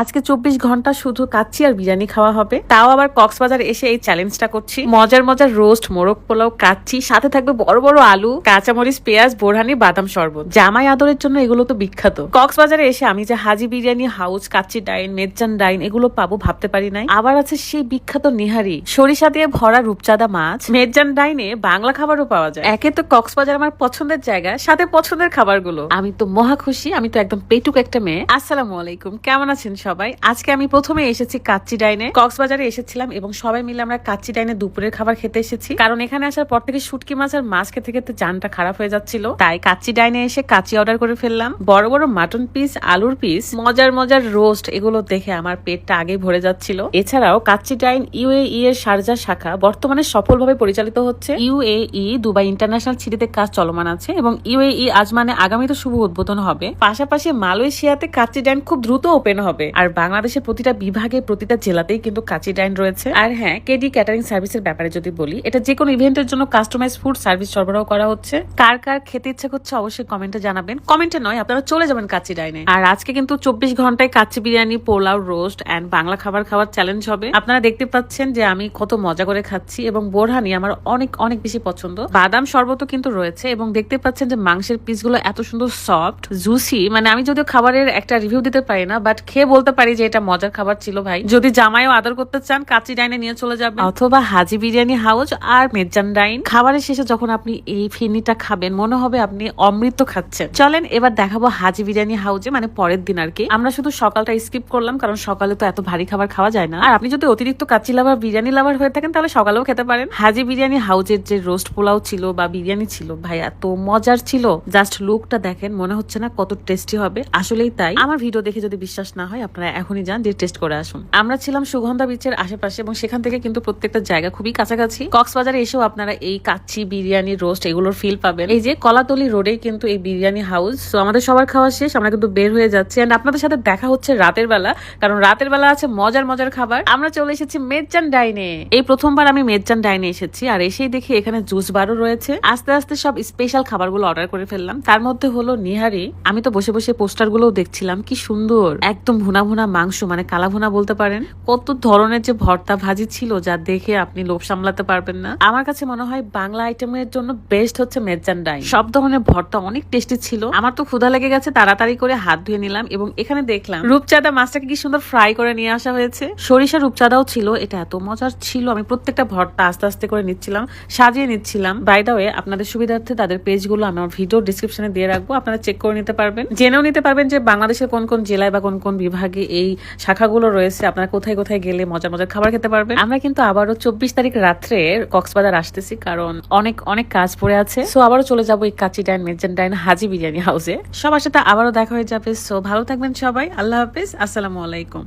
আজকে চব্বিশ ঘণ্টা শুধু কাচ্চি আর বিরিয়ানি খাওয়া হবে। তাও আবার কক্সবাজার এসে এই চ্যালেঞ্জটা করছি। মজার মজার রোস্ট মোরগ পোলাও, কাচ্চি, সাথে থাকবে বড় বড় আলু, কাঁচামরিচ, পেঁয়াজ, বোরহানি, বাদাম শরবত। জামাই আদরের জন্য এগুলো তো বিখ্যাত। কক্সবাজারে এসে আমি যে Haji biryani, house, Kacchi dine Mezan dine, এগুলো পাবো ভাবতে পারি নাই। আবার আছে সেই বিখ্যাত নিহারি, সরিষা দিয়ে ভরা রূপচাঁদা মাছ। মেজান ডাইনে বাংলা খাবারও পাওয়া যায়। একে তো কক্সবাজার আমার পছন্দের জায়গা, সাথে পছন্দের খাবারগুলো। আমি তো মহা খুশি, আমি তো একদম পেটুক একটা মেয়ে। আসসালামু আলাইকুম, কেমন আছেন সবাই। আজকে আমি প্রথমে এসেছি কাচ্চি ডাইনে। কক্সবাজারে এসেছিলাম এবং সবাই মিলে আমরা কাচ্চি ডাইনে দুপুরের খাবার খেতে এসেছি। কারণ এখানে আসার পর থেকে শুটকি মাছ আর মাছ খেতে খেতে জানটা খারাপ হয়ে যাচ্ছিল। তাই কাচ্চি ডাইনে এসে কাচ্চি অর্ডার করে ফেললাম। বড় বড় মাটন পিস আলুর পিস মজার মজার রোস্ট এগুলো দেখে আমার পেটটা আগে ভরে যাচ্ছিল। এছাড়াও কাচ্চি ডাইন ইউএই এর শারজা শাখা বর্তমানে সফলভাবে পরিচালিত হচ্ছে। ইউএই দুবাই ইন্টারন্যাশনাল সিটিতে কাজ চলমান আছে এবং ইউএই আজমানে আগামীতে শুভ উদ্বোধন হবে। পাশাপাশি মালয়েশিয়াতে কাচ্চি ডাইন খুব দ্রুত ওপেন হবে। আর বাংলাদেশের প্রতিটা বিভাগে, প্রতিটা জেলাতেই কিন্তু কাচ্চি ডাইন রয়েছে। আর হ্যাঁ কেডি ক্যাটারিং সার্ভিসের ব্যাপারে যদি বলি, এটা যে কোনো ইভেন্টের জন্য কাস্টমাইজ ফুড সার্ভিস সরবরাহ করা হচ্ছে। কার কার খেতে ইচ্ছে করছে অবশ্যই কমেন্টে জানাবেন। কমেন্টে নয়, আপনারা চলে যাবেন কাচ্চি ডাইনে। আর আজকে কিন্তু চব্বিশ ঘন্টায় কাচ্চি বিরিয়ানি, পোলাও রোস্ট অ্যান্ড বাংলা খাবার খাওয়ার চ্যালেঞ্জ হবে। আপনারা দেখতে পাচ্ছেন যে আমি কত মজা করে খাচ্ছি এবং বোরহানি আমার অনেক অনেক বেশি পছন্দ। বাদাম শরবতও কিন্তু রয়েছে এবং দেখতে পাচ্ছেন যে মাংসের পিসগুলো এত সুন্দর সফট জুসি মানে আমি যদিও খাবারের একটা রিভিউ দিতে পারি না বাট খেয়ে বলতে পারি যে এটা মজার খাবার ছিল ভাই। যদি জামাইও আদর করতে চান কাচ্চি ডাইনে নিয়ে চলে যাবেন। অথবা হাজি বিরিয়ানি হাউস আর মেজান ডাইন। খাবারের শেষে যখন আপনি এই ফিরনিটা খাবেন, মনে হবে আপনি অমৃত খাচ্ছেন। চলেন, এবার দেখাবো হাজি বিরিয়ানি হাউসে মানে পরের দিন আর কি। আমরা শুধু সকালটা স্কিপ করলাম, কারণ সকালে তো এত ভারী খাবার খাওয়া যায় না। আর আপনি যদি অতিরিক্ত কাচ্চি লাভার, বিরিয়ানি লাভার হয়ে থাকেন, তাহলে সকালেও খেতে পারেন। হাজি বিরিয়ানি হাউজের যে রোস্ট পোলাও ছিল বা বিরিয়ানি ছিল ভাই এত মজার ছিল। জাস্ট লুকটা দেখেন, মনে হচ্ছে না কত টেস্টি হবে। আসলেই তাই। আমার ভিডিও দেখে যদি বিশ্বাস না হয় আপনারা এখনই যান যে টেস্ট করে আসুন। আমরা ছিলাম সুগন্ধা বিচের আশেপাশে এবং সেখান থেকে কিন্তু প্রত্যেকটা জায়গা খুবই কাছাকাছি। কক্সবাজারে এসেও আপনারা এই কাচ্চি বিরিয়ানি রোস্ট এগুলোর ফিল পাবেন। এই যে কলাতলি রোডে কিন্তু এই বিরিয়ানি হাউস তো আমাদের সবার খাওয়া শেষ, আমরা কিন্তু বের হয়ে যাচ্ছি। এন্ড আপনাদের সাথে দেখা হচ্ছে রাতের বেলা, কারণ রাতের বেলা আছে মজার মজার খাবার। আমরা চলে এসেছি মেজান ডাইনে এই প্রথমবার আমি মেজান ডাইনে এসেছি, আর এসেই দেখি এখানে জুস বারও রয়েছে। আস্তে আস্তে সব স্পেশাল খাবারগুলো অর্ডার করে ফেললাম। তার মধ্যে হলো নিহারি। আমি তো বসে বসে পোস্টার গুলোও দেখছিলাম, কি সুন্দর। একদম ভুনা ভুনা মাংস মানে কালা ভুনা বলতে পারেন? কত ধরনের যে ভর্তা ভাজি ছিল যা দেখে আপনি লোভ সামলাতে পারবেন না। আমার কাছে মনে হয় বাংলা আইটেমের জন্য বেস্ট হচ্ছে মেজান ডাইন সব ধরনের ভর্তা অনেক টেস্টি ছিল। আমার তো ক্ষুধা লেগে গেছে, তাড়াতাড়ি করে হাত ধুয়ে নিলাম এবং এখানে দেখলাম রূপচাঁদা মাছটাকে কি সুন্দর ফ্রাই করে নিয়ে আসা হয়েছে। সরিষা রূপচাঁদাও ছিল, এটা এত মজার ছিল। আমি প্রত্যেকটা ভর্তা আস্তে আস্তে করে নিচ্ছিলাম, সাজিয়ে নিচ্ছিলাম। বাই দা ওয়ে আপনাদের সুবিধার্থে তাদের পেজগুলো আমি আমার ভিডিও ডিসক্রিপশনে দিয়ে রাখব, আপনারা চেক করে নিতে পারবেন। জেনেও নিতে পারবেন যে বাংলাদেশের কোন কোন জেলায় বা কোন কোন বিভাগে এই শাখাগুলো রয়েছে, আপনারা কোথায় কোথায় গেলে মজার মজার খাবার খেতে পারবেন? আমরা কিন্তু আবারও চব্বিশ তারিখ রাত্রে কক্সবাজার আসতেছি, কারণ অনেক অনেক কাজ পড়ে আছে। সো আবারও চলে যাব এই কাচি ডাইন, মেজেন ডাইন হাজি বিরিয়ানি হাউসে সবার সাথে আবারও দেখা হয়ে যাবে সো ভালো থাকবেন সবাই, আল্লাহ হাফিজ, আসসালামু আলাইকুম।